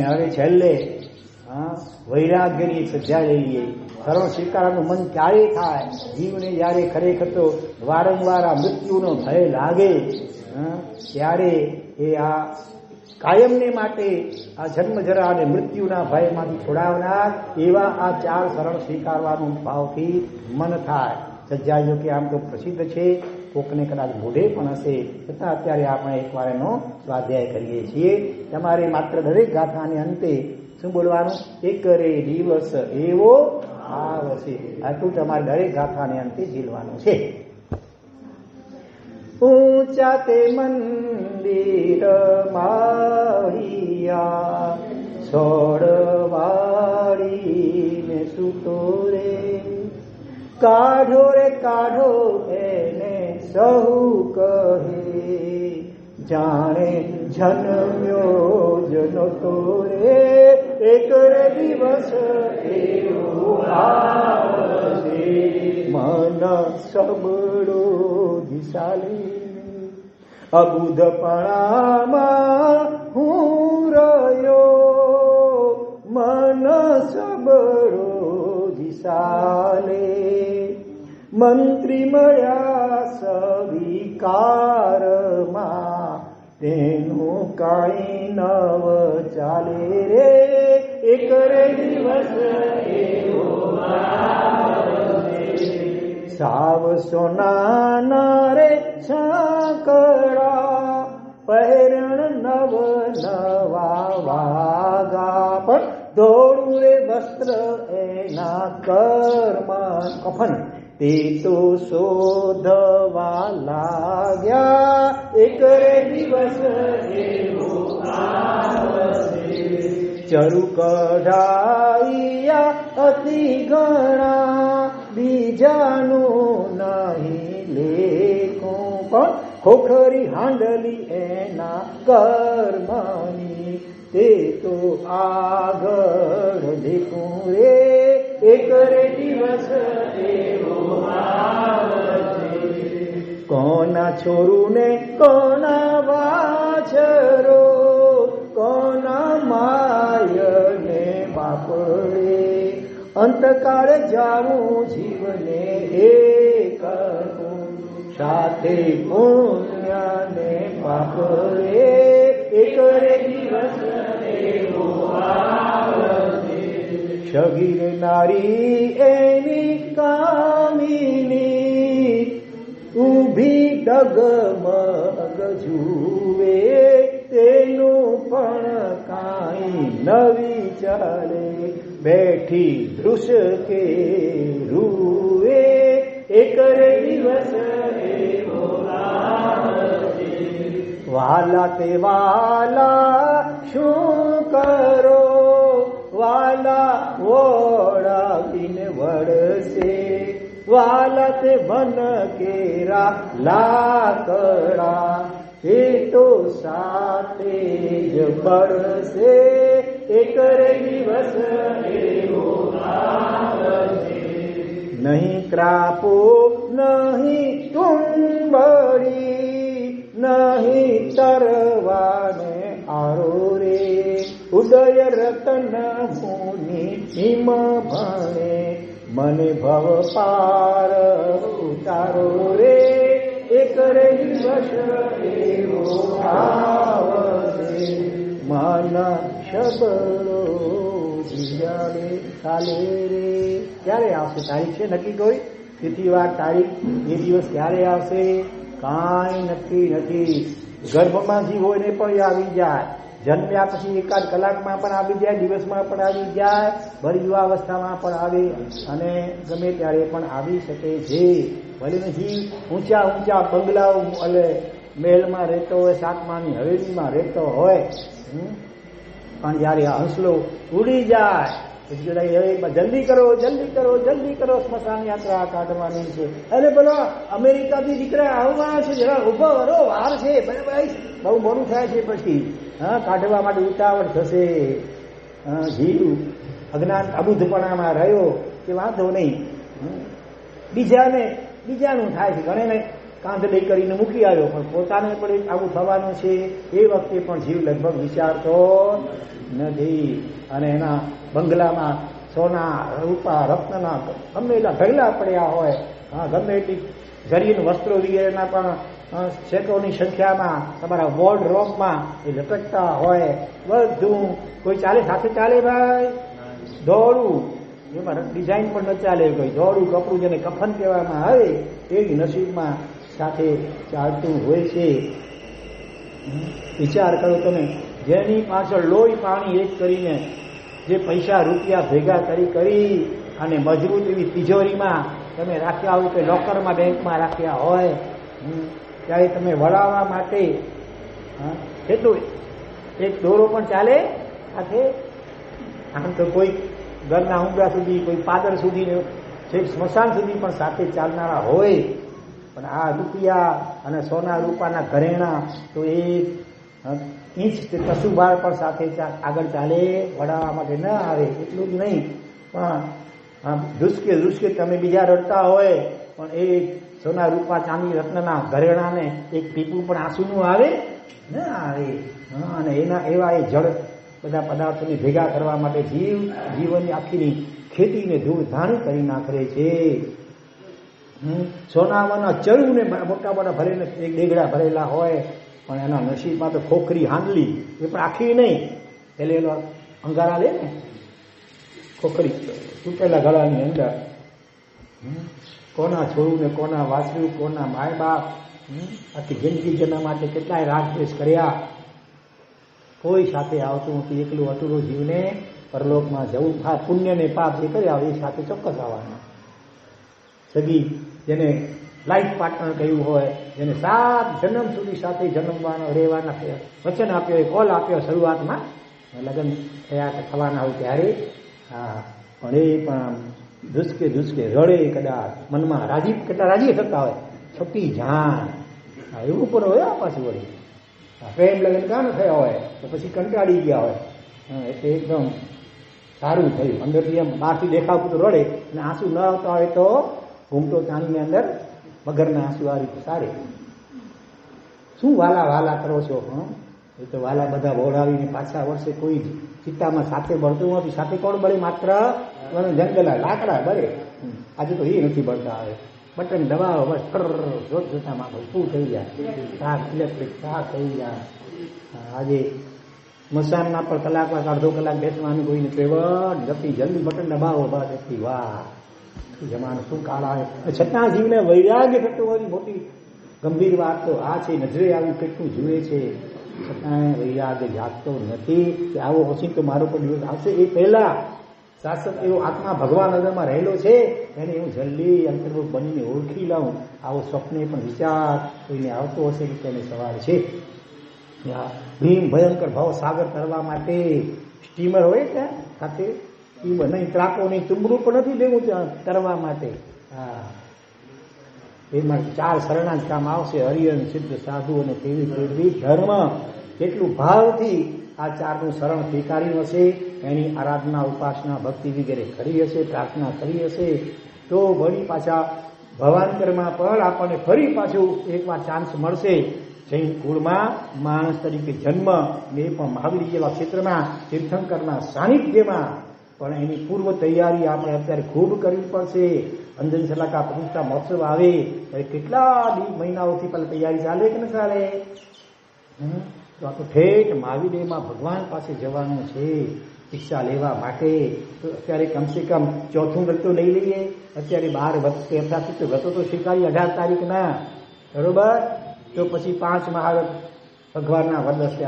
હવે છેલ્લે વૈરાગ્યની સજ્જા લઈએ. સર્વ સ્વીકારવાનું મન ક્યારે થાય? જીવને જ્યારે ખરેખર તો વારંવાર આ મૃત્યુનો ભય લાગે ત્યારે એ આ કાયમને માટે આ જન્મ જરા અને મૃત્યુના ભયમાંથી છોડાવનાર એવા આ ચાર શરણ સ્વીકારવાનું ભાવથી મન થાય. સજ્જાયો કે આમ તો પ્રસિદ્ધ છે. કોકને કદાચ મોઢે પણ હશે, છતાં અત્યારે આપણે એકવાર એનો સ્વાધ્યાય કરીએ છીએ. તમારે માત્ર દરેક ગાથાને અંતે શું બોલવાનું? એક રે દિવસ એવો આવશે. આટલું તમારે દરેક ગાથાને અંતે ઝીલવાનું છે. ઊંચા તે મંદિર માળિયા છોડવાડીને સુતો રે. કાઢો રે, કાઢો એને સહુ કહે, જાણે જન્મ્યો જનો તો રે. એક દિવસ એવો મન સબળો દિશાલી અબુધપણામાં હું રહ્યો. મન સબડો દિશાલે મંત્રી મળ્યા સવિકારમાં તેનું કાંઈ નવ ચાલે રે. એક દિવસ સાવ સોના રે સાંકડા પહેરણ નવ નવા વાગા પણ દોડું રે વસ્ત્ર એના કરમાં કફન. તે તો શોધવા લાગ્યા. એક દિવસ ચરુ કઢાઈયા અતિ ગણા બીજાનું નહીં લેખું. પણ ખોખરી હાંડલી એના કર્મની. તે તો આગળ દેખું રે. એક દિવસ એવો. કોના છોરુને કોના વાછરો? કોના માયને બાપડે? અંતકાળ જાવું જીવને એ સાથે પુણ્યને પાપરે એક રે દિવસ શગીર નારી એની કામિની ડગમગ જુએ તેનું પણ કાંઈ નવી ચાલે બેઠી દૃશ કે રૂએ એક દિવસ વાલા તે વાલા શું કરો? વાલા ઓળાવીને વળશે. વાલા તે મન કેરા, લાકડા એ તો સાથે જ પડશે એક રે દિવસ નહીં ત્રાપો નહીં ટુંબડી નહીં તરવાને આરો રે. ઉદય રતન મુનિ હિમ ભણે મને ભવ પાર ઉતારો રે, એક રહી મન શબળો જીજાડે ચાલે રે. ક્યારે આવશે? તારીખ છે નક્કી કોઈ? તિથિવાર તારીખ? એ દિવસ ક્યારે આવશે? કાંઈ નક્કી નથી. ગર્ભમાંથી હોય ને પણ આવી જાય. જન્મ્યા પછી એકાદ કલાકમાં પણ આવી જાય, દિવસમાં પણ આવી જાય ભર યુવાવસ્થામાં પણ આવે અને ગમે ત્યારે પણ આવી શકે છે ભલે નથી, ઊંચા ઊંચા બંગલાઓ એટલે મહેલમાં રહેતો હોય, સાતમાની હવેલીમાં રહેતો હોય? પણ જયારે હંસલો ઉડી જાય જલ્દી કરો જલ્દી કરો જલ્દી કરો સ્મશાન યાત્રા કાઢવાની છે. અને બોલો અમેરિકાથી દીકરા આવવાના છે. જરા ઊભો વરો વાર છે. ભાઈ બહુ મોડું થાય છે પછી. હા, કાઢવા માટે ઉતાવળ થશે. જીવ અજ્ઞાન અબુદ્ધપણામાં રહ્યો કે વાંધો નહીં. બીજાને, બીજાનું થાય છે ઘણેને લઈ કરીને મૂકી આવ્યો, પણ પોતાને પણ આવું થવાનું છે, એ વખતે પણ જીવ લગભગ વિચારતો નથી. અને એના બંગલામાં સોના રૂપા, રત્નના ગમે એટલા ઢગલા પડ્યા હોય. હા, ગમે એટલી ઝરીન વસ્ત્રો વગેરેના પણ શેકોની સંખ્યામાં, તમારા વોર્ડ રોપમાં એ લટકતા હોય. બધું કોઈ ચાલે? સાથે ચાલે ભાઈ? દોડું એમાં ડિઝાઇન પણ ન ચાલે કોઈ. દોડું કપડું જેને કફન કહેવામાં આવે, એવી નસીબમાં સાથે ચાલતું હોય છે. વિચાર કરો તમે, જેની પાછળ લોહી પાણી એક કરીને જે પૈસા રૂપિયા ભેગા કરી કરી અને મજબૂત એવી તિજોરીમાં તમે રાખ્યા હોય કે લોકરમાં બેંકમાં રાખ્યા હોય ત્યારે તમે વળાવવા માટે કેટલું? એક દોરો પણ ચાલે સાથે? આમ તો કોઈ ઘરના ઉંબરા સુધી, કોઈ પાદર સુધી છેક સ્મશાન સુધી પણ સાથે ચાલનારા હોય પણ આ રૂપિયા અને સોના રૂપાના ઘરેણા તો એ ઇંચ કસુબાર પણ સાથે આગળ ચાલે વડાવવા માટે ન આવે, એટલું જ નહીં. પણ ધુસકે ધ્રુસકે તમે બીજા રડતા હોય, પણ એ સોના રૂપા ચાંદી રત્નના ઘરેણાને એક પીપું પણ આંસુનું આવે, ન આવે. અને એના, એવા એ જળ બધા પદાર્થોને ભેગા કરવા માટે જીવ, જીવનની આખીની ખેતીને ધૂળધાણ કરી નાખે છે. હમ, સોનામાંના ચરુને મોટા મોટા ભરેલા એક ડેગડા ભરેલા હોય પણ એના નસીબમાં તો ખોખરી હાંડલી એ પણ આખી નહીં. એટલે એનો અંગારા લે ને. ખોખરી. તૂટેલા ગળાની અંદર. કોના છોડું ને કોના વાસરું કોના માય બાપ આખી જિંદગી જેના માટે કેટલાય રાગદ્વેષ કર્યા. કોઈ સાથે આવતું નથી એકલું અતુરું જીવને પરલોકમાં જવું. હા પુણ્ય ને પાપ જે કર્યા એ સાથે ચોક્કસ આવવાના. સગી જેને લાઈફ પાર્ટનર કહ્યું હોય, જેને સાત જન્મ સુધી સાથે જન્મવાનો, રહેવાના. વચન આપ્યો એ કોલ આપ્યો શરૂઆતમાં. લગ્ન થયા થવાના હોય ત્યારે. હા, પણ એ પણ ધુસકે ધુસકે રડે કદાચ, મનમાં રાજી કેટલા રાજી થતા હોય. છપી જાણ. એવું પણ હોય, આ પાછું વળી. પ્રેમ લગ્ન કાં થયા હોય, તો પછી કંટાળી ગયા હોય. એટલે એકદમ સારું થયું. અંદરથી એમ બહારથી દેખાવતું રડે, અને આંસુ ન આવતા હોય તો ઘૂમટો ચાણીની અંદર મગરના આંસુ આવી સારે. શું વાલા વાલા કરો છો હં? એ તો વાલા બધા બોડાવીને પાછા વર્ષે કોઈ ચિત્તામાં સાથે બળતું નથી સાથે કોણ બળે? માત્ર જંગલા લાકડા બળે. આજે તો એ નથી બળતા આવે બટન દબાવો બસ. જોત જોત માંગો. શું થઈ જાય શાક ઇલેક્ટ્રિક શાક થઈ જાય આજે મસાનના પર કલાક અડધો કલાક બેસવાનું કોઈને કહેવટ જતી જલ્દી બટન દબાવો બસ. એટલી વાહ જમાનો શું કાળ આવે છતાં જીવને વૈરાગ્ય થતું હોય મોટી ગંભીર વાત તો આ છે. નજરે આવું કેટલું જુએ છે. છતાં વૈરાગ્ય જાગતો નથી કે આવો ઓછી તો મારો પણ દિવસ આવશે. એ પહેલા શાસક એવો આત્મા ભગવાન અંદરમાં રહેલો છે. એને હું જલ્દી અંતર્મુખ બનીને ઓળખી લઉં. આવો સ્વપ્ને પણ વિચાર કોઈને આવતો હશે કે તેને સવાર છે. ભીમ ભયંકર ભાવ સાગર તરવા માટે સ્ટીમર હોય ત્યાં? સાથે નહીં ત્રાકો નહીં તુંબડું પણ નથી દેવું ત્યાં તરવા માટે. હા. એમાં ચાર શરણા કામ આવશે હરિયન સિદ્ધ સાધુ અને તેવી પેઢી ધર્મ. કેટલું ભાવથી આ ચારનું શરણ સ્વીકાર્યું હશે એની આરાધના ઉપાસના ભક્તિ વગેરે કરી હશે પ્રાર્થના કરી હશે તો વળી પાછા ભવાનકરમાં પણ આપણને ફરી પાછું એકવાર ચાન્સ મળશે. જૈન કુળમાં માણસ તરીકે જન્મ ને પણ મહાવીર જેવા ક્ષેત્રમાં તીર્થંકરના સાનિધ્યમાં પણ એની પૂર્વ તૈયારી આપણે અત્યારે ખૂબ કરવી પડશે. અંજન સલાકા પ્રતિષ્ઠા મહોત્સવ આવે, ત્યારે કેટલા મહિનાઓથી પહેલા તૈયારી ચાલે કે ન ચાલે? તો આ તો ઠેઠ મહાવીદેવમાં ભગવાન પાસે જવાનું છે શિક્ષા લેવા માટે. તો અત્યારે કમસે કમ ચોથું વ્રત તો લઈ લઈએ. અત્યારે બાર વર્ષ યથાશક્તિ તો વ્રતો તો સ્વીકારી અઢાર તારીખના. બરોબર? તો પછી પાંચ મહાવ્રત ભગવાનના વરદસ્તે